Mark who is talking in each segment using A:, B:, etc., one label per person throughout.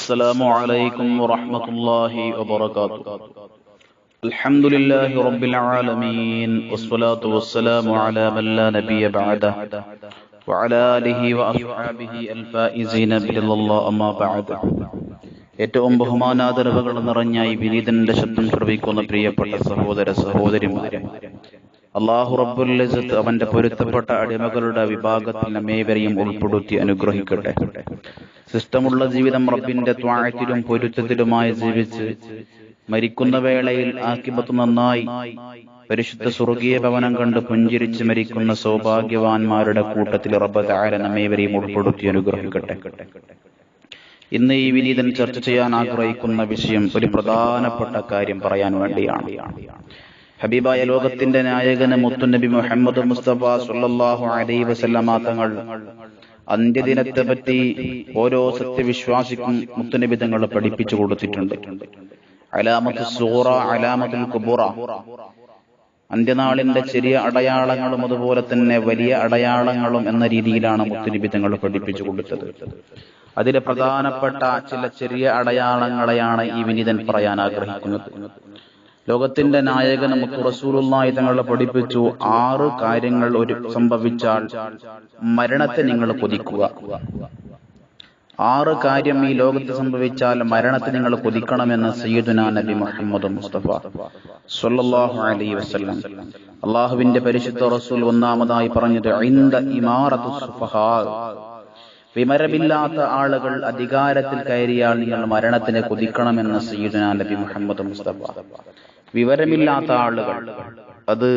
A: السلام عليكم ورحمة الله وبركاته الحمد لله رب العالمين والصلاة والسلام على من لا نبي بعده وعلى آله وأصحابه الفائزين برضا الله أما بعد ഏറ്റവും ബഹുമാനാദരവുകൾ നിറഞ്ഞ ഈ വിനീതന്റെ ശബ്ദം ശ്രവിക്കുന്ന പ്രിയപ്പെട്ട സഹോദര സഹോദരിമാരെ അള്ളാഹു റബ്ബുൽ ഇസ്സത്ത് അവന്റെ പൊരുത്തപ്പെട്ട അടിമകളുടെ വിഭാഗത്തിൽ നമ്മേവരെയും ഉൾപ്പെടുത്തി അനുഗ്രഹിക്കട്ടെ സിസ്റ്റമുള്ള ജീവിതം റബ്ബിന്റെ ത്വാഴത്തിലും പൊരുത്തത്തിലുമായി ജീവിച്ച് മരിക്കുന്ന വേളയിൽ ആക്കിപത്ത് നന്നായി പരിശുദ്ധ സ്വർഗീയ ഭവനം കണ്ട് പുഞ്ചിരിച്ച് മരിക്കുന്ന സൗഭാഗ്യവാന്മാരുടെ കൂട്ടത്തിൽ റബ്ബ് താര നമ്മേവരെയും ഉൾപ്പെടുത്തി അനുഗ്രഹിക്കട്ടെ. ഇന്ന് ഈ വിനീതൻ ചർച്ച ചെയ്യാൻ ആഗ്രഹിക്കുന്ന വിഷയം ഒരു പ്രധാനപ്പെട്ട കാര്യം പറയാൻ വേണ്ടിയാണ്. ഹബീബായ ലോകത്തിന്റെ നായകന് മുത്തുനബി മുഹമ്മദ് മുസ്തഫ സുല്ലാഹു അലൈഹി വസല്ലമ തങ്ങൾ അന്ത്യദിനത്തെ പറ്റി ഓരോ സത്യവിശ്വാസിക്കും മുത്തനബി തങ്ങൾ പഠിപ്പിച്ചു കൊടുത്തിട്ടുണ്ട്. അലാമത്ത് സൂറ അലാമത്തുൽ കുബുറ. അന്ത്യനാളിന്റെ ചെറിയ അടയാളങ്ങളും അതുപോലെ തന്നെ വലിയ അടയാളങ്ങളും എന്ന രീതിയിലാണ് മുത്തുനബി തങ്ങൾ പഠിപ്പിച്ചു കൊടുത്തത്. അതിലെ പ്രധാനപ്പെട്ട ചില ചെറിയ അടയാളങ്ങളെയാണ് ഈ വിനീതൻ പറയാൻ ആഗ്രഹിക്കുന്നത്. ലോകത്തിന്റെ നായകൻ നമുക്ക് റസൂലുള്ളാഹി തങ്ങളെ പഠിപ്പിച്ചു ആറ് കാര്യങ്ങൾ ഒരു സംഭവിച്ചാൽ മരണത്തെ നിങ്ങൾ കൊതിക്കുക. ആറ് കാര്യം ഈ ലോകത്ത് സംഭവിച്ചാൽ മരണത്തെ നിങ്ങൾ കൊതിക്കണമെന്ന് സയ്യിദുന നബി മുഹമ്മദ് മുസ്തഫ സല്ലല്ലാഹു അലൈഹി വസല്ലം. അള്ളാഹുവിന്റെ പരിശുദ്ധ റസൂൽ ഒന്നാമതായി പറഞ്ഞത് ഇമാറത്തു സുഫഹാ. വിമരമില്ലാത്ത ആളുകൾ അധികാരത്തിൽ കയറിയാൽ നിങ്ങൾ മരണത്തിന് കൊതിക്കണമെന്ന് സയ്യിദുന നബി മുഹമ്മദ് മുസ്തഫ. വിവരമില്ലാത്ത ആളുകൾ അത്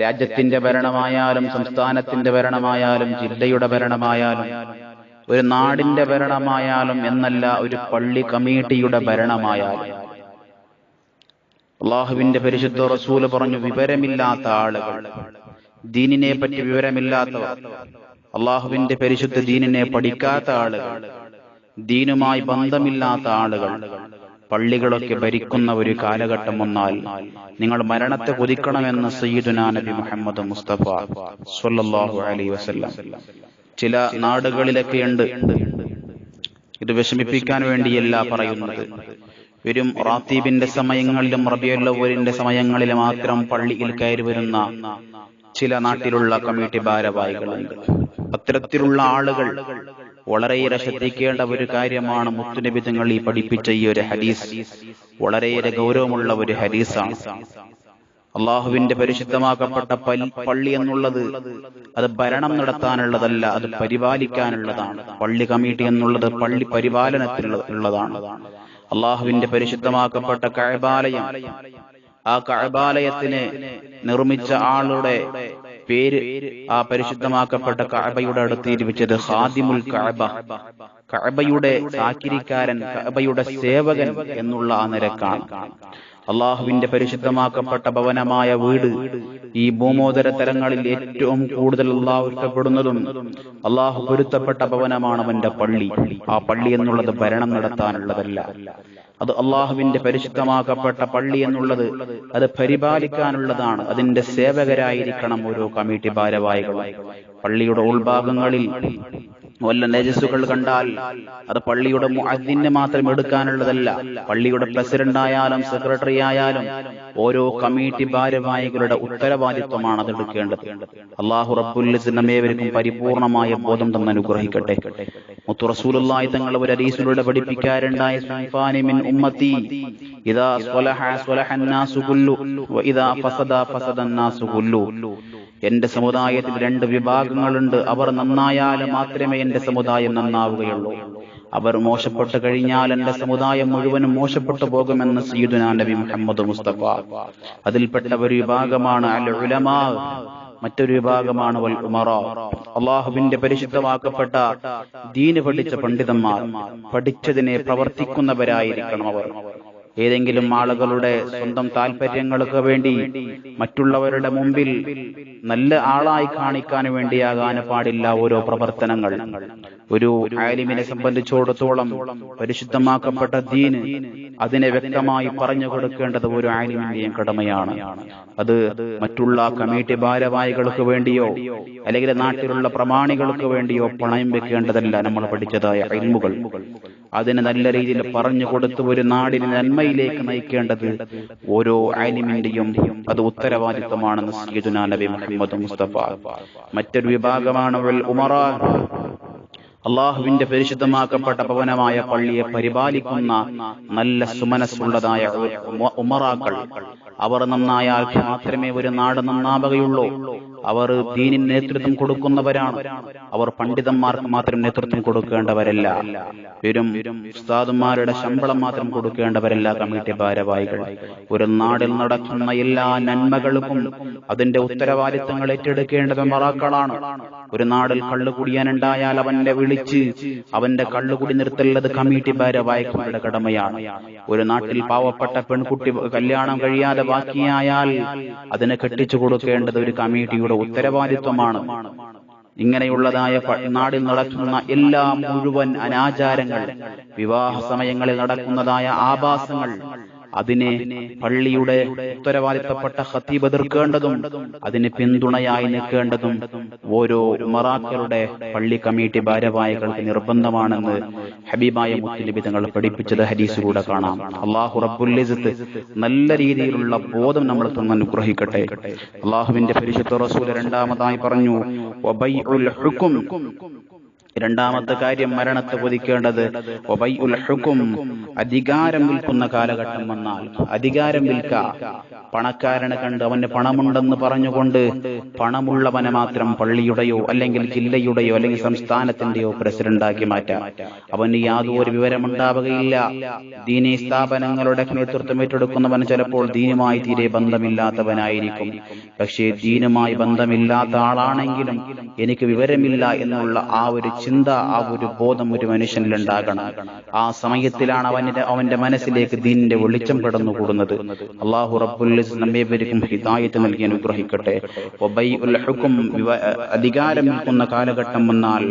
A: രാജ്യത്തിന്റെ ഭരണമായാലും സംസ്ഥാനത്തിന്റെ ഭരണമായാലും ജില്ലയുടെ ഭരണമായാലും ഒരു നാടിന്റെ ഭരണമായാലും എന്നല്ല ഒരു പള്ളി കമ്മിറ്റിയുടെ ഭരണമായാലും. അള്ളാഹുവിന്റെ പരിശുദ്ധ റസൂൽ പറഞ്ഞു വിവരമില്ലാത്ത ആളുകൾ ദീനിനെ പറ്റി വിവരമില്ലാത്തവർ. അള്ളാഹുവിന്റെ പരിശുദ്ധ ദീനിനെ പഠിക്കാത്ത ആളുകൾ ദീനുമായി ബന്ധമില്ലാത്ത ആളുകൾ പള്ളികളൊക്കെ ഭരിക്കുന്ന ഒരു കാലഘട്ടം വന്നാൽ നിങ്ങൾ മരണത്തെ കൊതിക്കണമെന്ന് സയ്യിദുനാ നബി മുഹമ്മദ് മുസ്തഫ സ്വല്ലല്ലാഹു അലൈഹി വസല്ലം. ചില നാടുകളിലൊക്കെ ഉണ്ട്. ഇത് വിഷമിപ്പിക്കാൻ വേണ്ടിയല്ല പറയുന്നത്. വരും റാത്തീബിന്റെ സമയങ്ങളിലും റബിയുള്ളവരിന്റെ സമയങ്ങളിൽ മാത്രം പള്ളിയിൽ കയറി വരുന്ന ചില നാട്ടിലുള്ള കമ്മിറ്റി ഭാരവാഹികളുണ്ട്. അത്തരത്തിലുള്ള ആളുകൾ വളരെയേറെ ശ്രദ്ധിക്കേണ്ട ഒരു കാര്യമാണ് മുത്തുനബി തങ്ങൾ ഈ പഠിപ്പിച്ച ഈ ഒരു ഹദീസ്. വളരെയേറെ ഗൗരവമുള്ള ഒരു ഹദീസാണ്. അള്ളാഹുവിന്റെ പരിശുദ്ധമാക്കപ്പെട്ട പള്ളി എന്നുള്ളത് അത് ഭരണം നടത്താനുള്ളതല്ല അത് പരിപാലിക്കാനുള്ളതാണ്. പള്ളി കമ്മിറ്റി എന്നുള്ളത് പള്ളി പരിപാലനത്തിനുള്ളതാണ് അള്ളാഹുവിന്റെ പരിശുദ്ധമാക്കപ്പെട്ട കഴബാലയം ആ കഴബാലയത്തിന് നിർമ്മിച്ച ആളുടെ പേര് ആ പരിശുദ്ധമാക്കപ്പെട്ട കഅബയുടെ അടുത്ത് ഇരുവിച്ചത് ഹാദിമുൽ കഅബ. കഅബയുടെ സാക്കിരിക്കാരൻ കഅബയുടെ സേവകൻ എന്നുള്ള ആ നിരക്കാണ്. അള്ളാഹുവിന്റെ പരിശുദ്ധമാക്കപ്പെട്ട ഭവനമായ വീട് ഈ ഭൂമോദര തലങ്ങളിൽ ഏറ്റവും കൂടുതൽ അള്ളാഹു അള്ളാഹു പൊരുത്തപ്പെട്ട ഭവനമാണ് അവന്റെ പള്ളി. ആ പള്ളി എന്നുള്ളത് ഭരണം നടത്താനുള്ളതല്ല. അത് അള്ളാഹുവിന്റെ പരിശുദ്ധമാക്കപ്പെട്ട പള്ളി എന്നുള്ളത് അത് പരിപാലിക്കാനുള്ളതാണ്. അതിന്റെ സേവകരായിരിക്കണം ഓരോ കമ്മിറ്റി ഭാരവാഹികൾ പള്ളിയുടെ ഉൾഭാഗങ്ങളിൽ വല്ല നജസുകൾ കണ്ടാൽ അത് പള്ളിയുടെ അതിന് മാത്രം എടുക്കാനുള്ളതല്ല പള്ളിയുടെ പ്രസിഡന്റ് ആയാലും സെക്രട്ടറി ആയാലും ഓരോ കമ്മിറ്റി ഭാരവാഹികളുടെ ഉത്തരവാദിത്വമാണ് അത് എടുക്കേണ്ടത് അള്ളാഹു റബ്ബുല്ലമേവർക്കും പരിപൂർണമായ ബോധം തന്നെ അനുഗ്രഹിക്കട്ടെ മുത്തു റസൂലുള്ളാഹി തങ്ങൾ ഒരു അരീസിലൂടെ പഠിപ്പിക്കാറുണ്ടായ മിൻ ഉമ്മത്തി ഇദാ സ്വലഹ സ്വലഹ الناس കുല്ലു വഇദാ ഫസദ ഫസദ الناس കുല്ലു എന്റെ സമുദായത്തിൽ രണ്ട് വിഭാഗങ്ങളുണ്ട്. അവർ നന്നായാൽ മാത്രമേ എന്റെ സമുദായം നന്നാവുകയുള്ളൂ. അവർ മോശപ്പെട്ടു കഴിഞ്ഞാൽ എന്റെ സമുദായം മുഴുവനും മോശപ്പെട്ടു പോകുമെന്ന് സയ്യിദുന നബി മുഹമ്മദ് മുസ്തഫ. അതിൽപ്പെട്ട ഒരു വിഭാഗമാണ് അൽ ഉലമാ മറ്റൊരു വിഭാഗമാണ് വൽ അള്ളാഹുവിന്റെ പരിശുദ്ധമാക്കപ്പെട്ട ദീന് പഠിച്ച പണ്ഡിതന്മാർ പഠിച്ചതിനെ പ്രവർത്തിക്കുന്നവരായിരിക്കണം അവർ. ഏതെങ്കിലും ആളുകളുടെ സ്വന്തം താല്പര്യങ്ങൾക്ക് വേണ്ടി മറ്റുള്ളവരുടെ മുമ്പിൽ നല്ല ആളായി കാണിക്കാൻ വേണ്ടിയാകാൻ പാടില്ല ഓരോ പ്രവർത്തനങ്ങൾ. ഒരു ആലിമിനെ സംബന്ധിച്ചിടത്തോളം പരിശുദ്ധമാക്കപ്പെട്ട ദീന് അതിനെ വ്യക്തമായി പറഞ്ഞു കൊടുക്കേണ്ടത് ഒരു ആലിമിന്റെയും കടമയാണ്. അത് മറ്റുള്ള കമ്മിറ്റി ഭാരവാഹികൾക്ക് വേണ്ടിയോ അല്ലെങ്കിൽ നാട്ടിലുള്ള പ്രമാണികൾക്ക് വേണ്ടിയോ പണയം വെക്കേണ്ടതല്ല നമ്മൾ പഠിച്ചതായ അൽമുകൾ അതിനെ നല്ല രീതിയിൽ പറഞ്ഞു കൊടുത്ത് ഒരു നാടിന് നന്മയിലേക്ക് നയിക്കേണ്ടത് ഓരോ ആലിമിന്റെയും അത് ഉത്തരവാദിത്വമാണെന്ന് സയ്യിദുനാ നബി മുഹമ്മദ് മുസ്തഫ. മറ്റൊരു വിഭാഗമാണ് ഉമറ. അള്ളാഹുവിന്റെ പരിശുദ്ധമാക്കപ്പെട്ട ഭവനമായ പള്ളിയെ പരിപാലിക്കുന്ന നല്ല സുമനസ്സുള്ളതായ ഉമറാക്കൾ. അവർ നന്നായാൽ മാത്രമേ ഒരു നാട് നന്നാവുകയുള്ളൂ. അവർ ദീനിന് നേതൃത്വം കൊടുക്കുന്നവരാണ്. അവർ പണ്ഡിതന്മാർക്ക് മാത്രം നേതൃത്വം കൊടുക്കേണ്ടവരല്ല. വെറും ഉസ്താദുമാരുടെ ശമ്പളം മാത്രം കൊടുക്കേണ്ടവരല്ല കമ്മിറ്റി ഭാരവാഹികൾ. ഒരു നാടിൽ നടക്കുന്ന എല്ലാ നന്മകൾക്കും അതിന്റെ ഉത്തരവാദിത്തങ്ങൾ ഏറ്റെടുക്കേണ്ടത് മറാക്കളാണ്. ഒരു നാടിൽ കള്ളുകുടിയാനുണ്ടായാൽ അവന്റെ വിളിച്ച് അവന്റെ കള്ളുകുടി നിർത്തുള്ളത് കമ്മിറ്റി ഭാരവാഹികളുടെ കടമയാണ്. ഒരു നാട്ടിൽ പാവപ്പെട്ട പെൺകുട്ടി കല്യാണം കഴിയാതെ ബാക്കിയായാൽ അതിനെ കെട്ടിച്ചു കൊടുക്കേണ്ടത് ഒരു കമ്മിറ്റിയുടെ ഉത്തരവാദിത്വമാണ്. ഇങ്ങനെയുള്ളതായ നാടിൽ നടക്കുന്ന എല്ലാ മുഴുവൻ അനാചാരങ്ങൾ വിവാഹ സമയങ്ങളിൽ നടക്കുന്നതായ ആഭാസങ്ങൾ അതിനെ പള്ളിയുടെ ഉത്തരവാദിത്തപ്പെട്ട ഹത്തീബ് എതിർക്കേണ്ടതും അതിന് പിന്തുണയായി നിൽക്കേണ്ടതും ഓരോ മറാക്കളുടെ പള്ളി കമ്മിറ്റി ഭാരവാഹികൾക്ക് നിർബന്ധമാണെന്ന് ഹബീബായ മുത്തുനബി തങ്ങൾ പഠിപ്പിച്ചത് ഹരീസിലൂടെ കാണാം. അള്ളാഹു റബ്ബുല്ലിസത്ത് നല്ല രീതിയിലുള്ള ബോധം നമ്മൾ തന്നെ അനുഗ്രഹിക്കട്ടെ. അള്ളാഹുവിന്റെ പരിശുദ്ധ റസൂൽ രണ്ടാമതായി പറഞ്ഞു രണ്ടാമത്തെ കാര്യം മരണത്തെ കൊതിക്കേണ്ടത് അധികാരം വിൽക്കുന്ന കാലഘട്ടം വന്നാൽ. അധികാരം വിൽക്ക. പണക്കാരനെ കണ്ട് അവന് പണമുണ്ടെന്ന് പറഞ്ഞുകൊണ്ട് പണമുള്ളവനെ മാത്രം പള്ളിയുടെയോ അല്ലെങ്കിൽ ജില്ലയുടെയോ അല്ലെങ്കിൽ സംസ്ഥാനത്തിന്റെയോ പ്രസിഡന്റാക്കി മാറ്റാം. അവന് യാതൊരു വിവരമുണ്ടാവുകയില്ല. ദീനീ സ്ഥാപനങ്ങളുടെ നേതൃത്വം ഏറ്റെടുക്കുന്നവൻ ചിലപ്പോൾ ദീനുമായി തീരെ ബന്ധമില്ലാത്തവനായിരിക്കും. പക്ഷേ ദീനുമായി ബന്ധമില്ലാത്ത ആളാണെങ്കിലും എനിക്ക് വിവരമില്ല എന്നുള്ള ആ ഒരു ചിന്ത ആ ഒരു ബോധം ഒരു മനുഷ്യനിൽ ഉണ്ടാകണം ആ സമയത്തിലാണ് അവന്റെ അവന്റെ മനസ്സിലേക്ക് ദീനിന്റെ വെളിച്ചം കടന്നുകൂടുന്നത്. അള്ളാഹു റബ്ബുൽ ഇസ്സത്ത് നമ്മേവരിക്കും ഹിദായത്ത് നൽകി അനുഗ്രഹിക്കട്ടെ. അധികാരം നിൽക്കുന്ന കാലഘട്ടം വന്നാൽ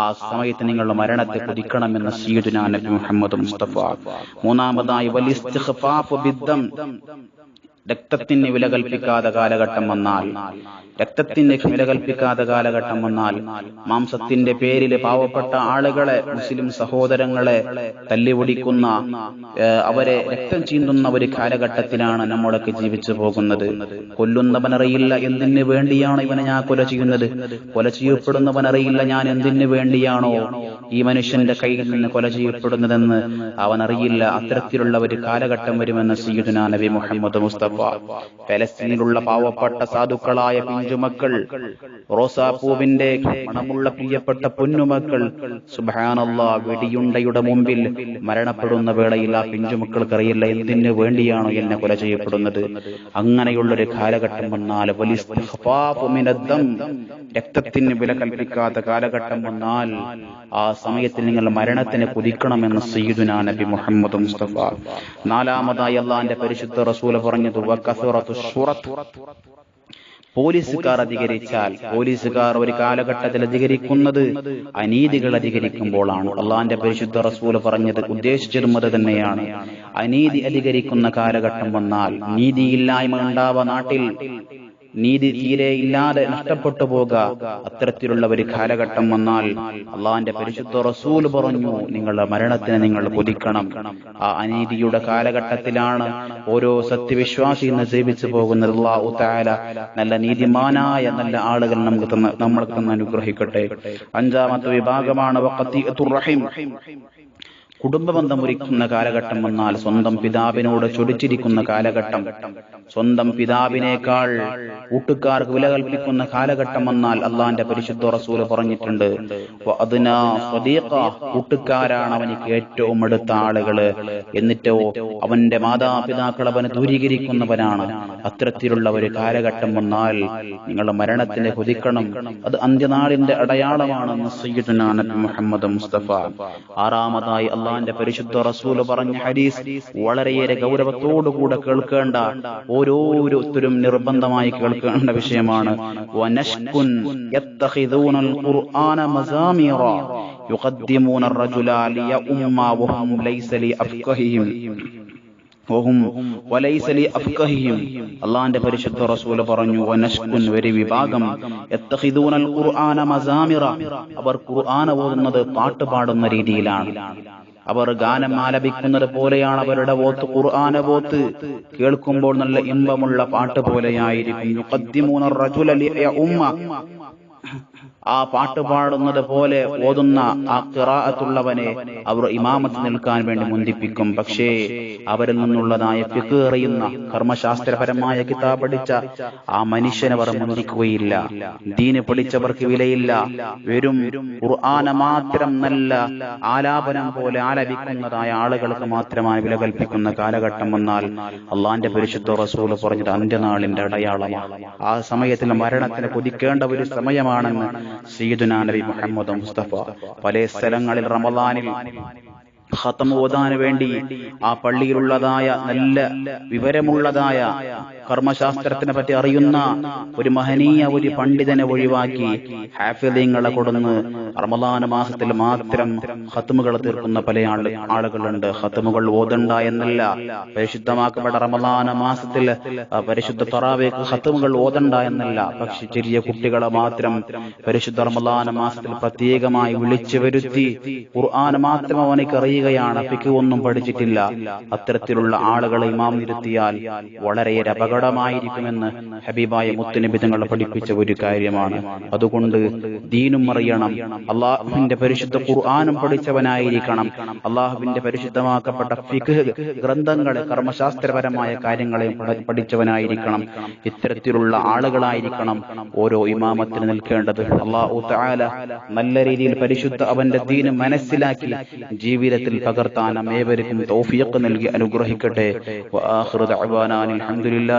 A: ആ സമയത്ത് നിങ്ങൾ മരണത്തെ കുതിക്കണമെന്ന സീദുനാ നബി മുഹമ്മദ് മുസ്തഫ. മൂന്നാമതായി വലിയ രക്തത്തിന് വില കൽപ്പിക്കാതെ കാലഘട്ടം വന്നാൽ രക്തത്തിന് വില കൽപ്പിക്കാതെ കാലഘട്ടം വന്നാൽ മാംസത്തിന്റെ പേരിൽ പാവപ്പെട്ട ആളുകളെ മുസ്ലിം സഹോദരങ്ങളെ തല്ലിപൊടിക്കുന്ന അവരെ രക്തം ചീന്തുന്ന ഒരു കാലഘട്ടത്തിലാണ് നമ്മളൊക്കെ ജീവിച്ചു പോകുന്നത്. കൊല്ലുന്നവനറിയില്ല എന്തിന് വേണ്ടിയാണ് ഇവനെ ഞാൻ കൊല ചെയ്യുന്നത്? കൊല ചെയ്യപ്പെടുന്നവനറിയില്ല ഞാൻ എന്തിന് വേണ്ടിയാണോ ഈ മനുഷ്യന്റെ കയ്യിൽ നിന്ന് കൊല ചെയ്യപ്പെടുന്നതെന്ന് അവനറിയില്ല അത്തരത്തിലുള്ള ഒരു കാലഘട്ടം വരുമെന്ന് സയ്യിദുനാ നബി മുഹമ്മദ് മുസ്തഫ ഫലസ്തീനിലുള്ള പാവപ്പെട്ട സാധുക്കളായ പിഞ്ചുമക്കൾ റോസാപ്പൂവിന്റെ മണമുള്ള പ്രിയപ്പെട്ട പൊന്നുമക്കൾ സുബാനല്ല വെടിയുണ്ടയുടെ മുമ്പിൽ മരണപ്പെടുന്ന വേളയിൽ ആ പിഞ്ചുമക്കൾക്കറിയില്ല എന്തിനു വേണ്ടിയാണോ എന്നെ കൊല ചെയ്യപ്പെടുന്നത് അങ്ങനെയുള്ളൊരു കാലഘട്ടം വന്നാൽ. രക്തത്തിന് വില കൽപ്പിക്കാത്ത കാലഘട്ടം വന്നാൽ ആ സമയത്തിൽ നിങ്ങൾ മരണത്തിന് കുതിക്കണമെന്ന് സയ്യിദുനാ നബി മുഹമ്മദ് മുസ്തഫ നാലാമതായി അള്ളാന്റെ പരിശുദ്ധ റസൂല പറഞ്ഞത്. പോലീസുകാർ അധികരിച്ചാൽ പോലീസുകാർ ഒരു കാലഘട്ടത്തിൽ അധികരിക്കുന്നത് അനീതികൾ അധികരിക്കുമ്പോഴാണ്. അള്ളാന്റെ പരിശുദ്ധ റസൂൽ പറഞ്ഞത് ഉദ്ദേശിച്ചതും അത് തന്നെയാണ്. അനീതി അധികരിക്കുന്ന കാലഘട്ടം വന്നാൽ നീതിയില്ലായ്മ ഉണ്ടാവ നാട്ടിൽ. നീതി തീരെ ഇല്ലാതെ നഷ്ടപ്പെട്ടു പോക. അത്തരത്തിലുള്ള ഒരു കാലഘട്ടം വന്നാൽ അള്ളാന്റെ പരിശുദ്ധ റസൂൽ പറഞ്ഞു നിങ്ങളുടെ മരണത്തിന് നിങ്ങൾ കൊതിക്കണം. ആ അനീതിയുടെ കാലഘട്ടത്തിലാണ് ഓരോ സത്യവിശ്വാസി ഇന്ന് ജീവിച്ചു പോകുന്നത്. അള്ളാഹു താല നല്ല നീതിമാനായ നല്ല ആളുകൾ നമുക്ക് തന്ന നമ്മൾക്ക് തന്ന് അനുഗ്രഹിക്കട്ടെ. അഞ്ചാമത്തെ വിഭാഗമാണ് കുടുംബബന്ധം ഒരുക്കുന്ന കാലഘട്ടം വന്നാൽ സ്വന്തം പിതാവിനോട് ചൊടിച്ചിരിക്കുന്ന കാലഘട്ടം. സ്വന്തം പിതാവിനേക്കാൾ കൂട്ടുകാർക്ക് വില കൽപ്പിക്കുന്ന കാലഘട്ടം വന്നാൽ അള്ളാന്റെ പരിശുദ്ധ റസൂൽ പറഞ്ഞിട്ടുണ്ട്. സ്വദീഖ, കൂട്ടുകാരാണ് അവനിക്ക് ഏറ്റവും അടുത്ത ആളുകൾ. എന്നിട്ടോ അവന്റെ മാതാപിതാക്കൾ അവന് ദൂരീകരിക്കുന്നവനാണ് അത്തരത്തിലുള്ള ഒരു കാലഘട്ടം വന്നാൽ നിങ്ങളുടെ മരണത്തിന് കൊതിക്കണം. അത് അന്ത്യനാളിന്റെ അടയാളമാണെന്ന് സയ്യിദുനാ മുഹമ്മദ് മുസ്തഫ. ആറാമതായി അള്ളാന്റെ പരിശുദ്ധ റസൂല് പറഞ്ഞ ഹദീസ് വളരെയേറെ ഗൗരവത്തോടുകൂടെ കേൾക്കേണ്ട ഓരോരുത്തരും നിർബന്ധമായി കേൾക്കേണ്ട വിഷയമാണ് വനഷ്കുൻ യത്തഖിദൂനൽ ഖുർആന മസാമിറ യുഖദ്ദിമൂന الرجل ليؤم وهم ليس لأفقههم വഹും വലൈസ ലി അഫ്ഖഹിഹിം അള്ളാന്റെ പരിശുദ്ധ റസൂൽ പറഞ്ഞു വനഷ്കുൻ ഒരു വിഭാഗം യത്തഖിദൂനൽ ഖുർആന മസാമിറ അവർ ഖുർആന ഓതുന്നത് പാട്ട് പാടുന്ന രീതിയിലാണ് അവർ ഗാനം ആലപിക്കുന്നത് പോലെയാണ് അവരുടെ വോത്ത് ഖുർആന വോത്ത് കേൾക്കുമ്പോൾ നല്ല ഇമ്പമുള്ള പാട്ട് പോലെയായിരിക്കും. ആ പാട്ട് പാടുന്നത് പോലെ ഓതുന്ന ആ കിറാഅത്തുള്ളവനെ അവർ ഇമാമത്ത് നിൽക്കാൻ വേണ്ടി മുന്തിപ്പിക്കും. പക്ഷേ അവരിൽ നിന്നുള്ളതായ പിക്ക് എറിയുന്ന കർമ്മശാസ്ത്രപരമായ കിതാബ് പഠിച്ച ആ മനുഷ്യനെ അവർ മുന്തിക്കുകയില്ല. ദീന് പഠിച്ചവർക്ക് വിലയില്ല. വെറും ഖുർആന മാത്രം നല്ല ആലാപനം പോലെ ആലപിക്കുന്നതായ ആളുകൾക്ക് മാത്രമായി വില കൽപ്പിക്കുന്ന കാലഘട്ടം വന്നാൽ അള്ളാന്റെ പരിശുദ്ധ റസൂൽ പറഞ്ഞത് അന്ത്യനാളിന്റെ അടയാളമാണ്. ആ സമയത്തിൽ മരണത്തിന് കൊതിക്കേണ്ട ഒരു സമയമാണെന്ന് സയ്യിദുനാ നബി മുഹമ്മദ് മുസ്തഫ. പല സ്ഥലങ്ങളിൽ റമദാനിൽ ഹത്തം ഓതാൻ വേണ്ടി ആ പള്ളിയിലുള്ളതായ നല്ല വിവരമുള്ളതായ കർമ്മശാസ്ത്രത്തിനെ പറ്റി അറിയുന്ന ഒരു മഹനീയ ഒരു പണ്ഡിതനെ ഒഴിവാക്കി ഹാഫിദീങ്ങളെ കൊടുന്ന് റമദാന മാസത്തിൽ മാത്രം ഹത്തുമുകൾ തീർക്കുന്ന പല ആളുകളുണ്ട്. ഹത്തുമുകൾ ഓതണ്ട എന്നല്ല. പരിശുദ്ധമാക്കപ്പെട്ട റമദാന മാസത്തിൽ പരിശുദ്ധ തറാവേക്ക് ഹത്തുമുകൾ ഓതണ്ട എന്നല്ല. പക്ഷെ ചെറിയ കുട്ടികളെ മാത്രം പരിശുദ്ധ റമദാന മാസത്തിൽ പ്രത്യേകമായി വിളിച്ചു വരുത്തി ഖുർആൻ മാത്രം അവനക്ക് അറിയുകയാണ്. ഫിക്ക് ഒന്നും പഠിച്ചിട്ടില്ല. അത്തരത്തിലുള്ള ആളുകളെ ഇമാം ഇരുത്തിയാൽ വളരെയേറെ അപകടമായിരിക്കുമെന്ന് ഹബീബായ മുത്തുനബി തങ്ങൾ പഠിപ്പിച്ച ഒരു കാര്യമാണ്. അതുകൊണ്ട് ദീനും അറിയണം. അള്ളാഹുവിന്റെ പരിശുദ്ധ ഖുർആാനും പഠിച്ചവനായിരിക്കണം. അള്ളാഹുവിന്റെ പരിശുദ്ധമാക്കപ്പെട്ട ഫിഖ് ഗ്രന്ഥങ്ങളെ കർമ്മശാസ്ത്രപരമായ കാര്യങ്ങളെ പഠിച്ചവനായിരിക്കണം. ഇത്തരത്തിലുള്ള ആളുകളായിരിക്കണം ഓരോ ഇമാമത്തിന് നിൽക്കേണ്ടത്. അള്ളാഹു താല നല്ല രീതിയിൽ പരിശുദ്ധ അവന്റെ ദീന് മനസ്സിലാക്കി ജീവിതത്തിൽ പകർത്താൻ ഏവർക്കും തോഫിയൊക്കെ നൽകി അനുഗ്രഹിക്കട്ടെ. വആഖിറു